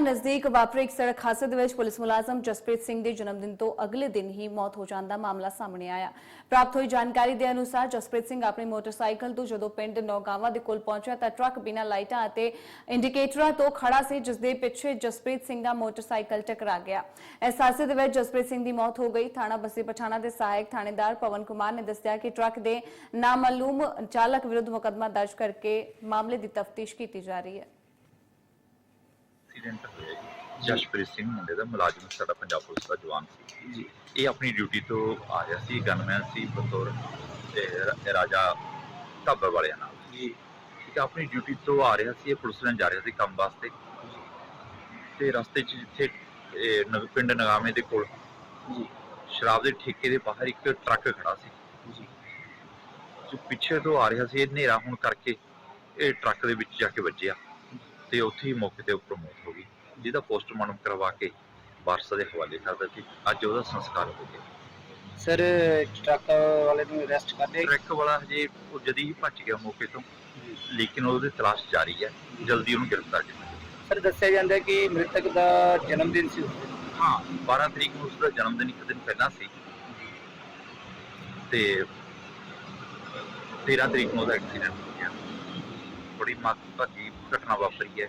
ਨਜ਼ਦੀਕ ਵਾਪਰੇ ਇੱਕ ਸੜਕ ਹਾਦਸੇ ਦੇ ਵਿੱਚ ਪੁਲਿਸ ਮੁਲਾਜ਼ਮ ਜਸਪ੍ਰੀਤ ਸਿੰਘ ਦੇ ਜਨਮ ਦਿਨ ਤੋਂ ਅਗਲੇ ਦਿਨ ਹੀ ਮੌਤ ਹੋ ਜਾਣ ਦਾ ਮਾਮਲਾ ਸਾਹਮਣੇ ਆਇਆ। ਪ੍ਰਾਪਤ ਹੋਈ ਜਾਣਕਾਰੀ ਦੇ ਅਨੁਸਾਰ ਜਸਪ੍ਰੀਤ ਸਿੰਘ ਆਪਣੀ ਮੋਟਰਸਾਈਕਲ ਤੋਂ ਜਦੋਂ ਪਿੰਡ ਨੌਗਾਵਾਂ ਦੇ ਕੋਲ ਪਹੁੰਚਿਆ ਤਾਂ ਟਰੱਕ ਬਿਨਾਂ ਲਾਈਟਾਂ ਅਤੇ ਇੰਡੀਕੇਟਰਾਂ ਤੋਂ ਖੜਾ ਸੀ, ਜਿਸ ਦੇ ਪਿੱਛੇ ਜਸਪ੍ਰੀਤ ਸਿੰਘ ਦਾ ਮੋਟਰਸਾਈਕਲ ਟਕਰਾ ਗਿਆ। ਇਸ ਹਾਦਸੇ ਦੇ ਵਿੱਚ ਜਸਪ੍ਰੀਤ ਸਿੰਘ ਦੀ ਮੌਤ ਹੋ ਗਈ। ਥਾਣਾ ਬਸੀ ਪਠਾਣਾ ਦੇ ਸਹਾਇਕ ਥਾਣੇਦਾਰ ਪਵਨ ਕੁਮਾਰ ਨੇ ਦੱਸਿਆ ਕਿ ਟਰੱਕ ਦੇ ਨਾਮਾਲੂਮ ਚਾਲਕ ਵਿਰੁੱਧ ਮੁਕੱਦਮਾ ਦਰਜ ਕਰਕੇ ਮਾਮਲੇ ਦੀ ਤਫਤੀਸ਼ ਕੀਤੀ ਜਾ ਰਹੀ ਹੈ। ਐਕਸੀਡੈਂਟ ਹੋਇਆ ਜੀ। ਜਸ਼ਪ੍ਰੀਤ ਸਿੰਘ ਮੁੰਡੇ ਦਾ ਮੁਲਾਜ਼ਮ ਸਾਡਾ ਪੰਜਾਬ ਪੁਲਿਸ ਦਾ ਜਵਾਨ ਸੀ। ਜੀ। ਇਹ ਆਪਣੀ ਡਿਊਟੀ ਤੋਂ ਆ ਰਿਹਾ ਸੀ ਗਨਮੈਨ ਸੀ ਬਤੌਰ ਰਾਜਾ ਢਾਬਾ ਵਾਲਿਆਂ ਨਾਲ। ਜੀ। ਠੀਕ ਆਪਣੀ ਡਿਊਟੀ ਤੋਂ ਆ ਰਿਹਾ ਸੀ ਇਹ ਪੁਲਿਸ ਲੈਣ ਜਾ ਰਿਹਾ ਸੀ ਕੰਮ ਵਾਸਤੇ। ਤੇ ਰਸਤੇ 'ਚ ਜਿੱਥੇ ਪਿੰਡ ਨਗਾਮੇ ਦੇ ਕੋਲ ਜੀ। ਸ਼ਰਾਬ ਦੇ ਠੇਕੇ ਦੇ ਬਾਹਰ ਇੱਕ ਟਰੱਕ ਖੜਾ ਸੀ। ਜੀ। ਜੋ ਪਿੱਛੇ ਤੋਂ ਆ ਰਿਹਾ ਸੀ ਇਹ ਹਨੇਰਾ ਹੋਣ ਕਰਕੇ ਇਹ ਟਰੱਕ ਦੇ ਵਿੱਚ ਜਾ ਕੇ ਵੱਜਿਆ। ਤੇ ਉੱਥੇ ਹੀ ਮੌਕੇ ਤੇ ਉੱਪਰ ਮੌਤ ਹੋ ਗਈ ਜਿਹਦਾ ਪੋਸਟਮਾਰਟਮ ਕਰਵਾ ਕੇ ਵਾਰਸ ਦੇ ਹਵਾਲੇ ਕਰ ਦਿੱਤੀ। ਅੱਜ ਉਹਦਾ ਸੰਸਕਾਰ ਹੋ ਗਿਆ। ਸਰ ਟਰੱਕ ਵਾਲੇ ਨੂੰ ਅਰੈਸਟ ਕਰ ਲਿਆ? ਟਰੱਕ ਵਾਲਾ ਹਜੇ ਉਹ ਜਦੀ ਹੀ ਭੱਜ ਗਿਆ ਮੌਕੇ ਤੋਂ ਲੇਕਿਨ ਉਹਦੀ ਤਲਾਸ਼ ਜਾਰੀ ਹੈ। ਜਲਦੀ ਉਹਨੂੰ ਗ੍ਰਿਫਤਾਰ ਕੀਤਾ। ਸਰ ਦੱਸਿਆ ਜਾਂਦਾ ਕਿ ਮ੍ਰਿਤਕ ਦਾ ਜਨਮ ਦਿਨ। ਸੀ। ਹਾਂ 12 ਤਰੀਕ ਨੂੰ ਉਸਦਾ ਜਨਮ ਦਿਨ ਇੱਕ ਦਿਨ ਪਹਿਲਾਂ ਸੀ। ਤੇ 13 ਤਰੀਕ ਨੂੰ ਉਹਦਾ ਐਕਸੀਡੈਂਟ ਹੋ ਗਿਆ। ਬੜੀ ਮਾਤਭਾਗੀ ਘਟਨਾ ਵਾਪਰੀ ਹੈ।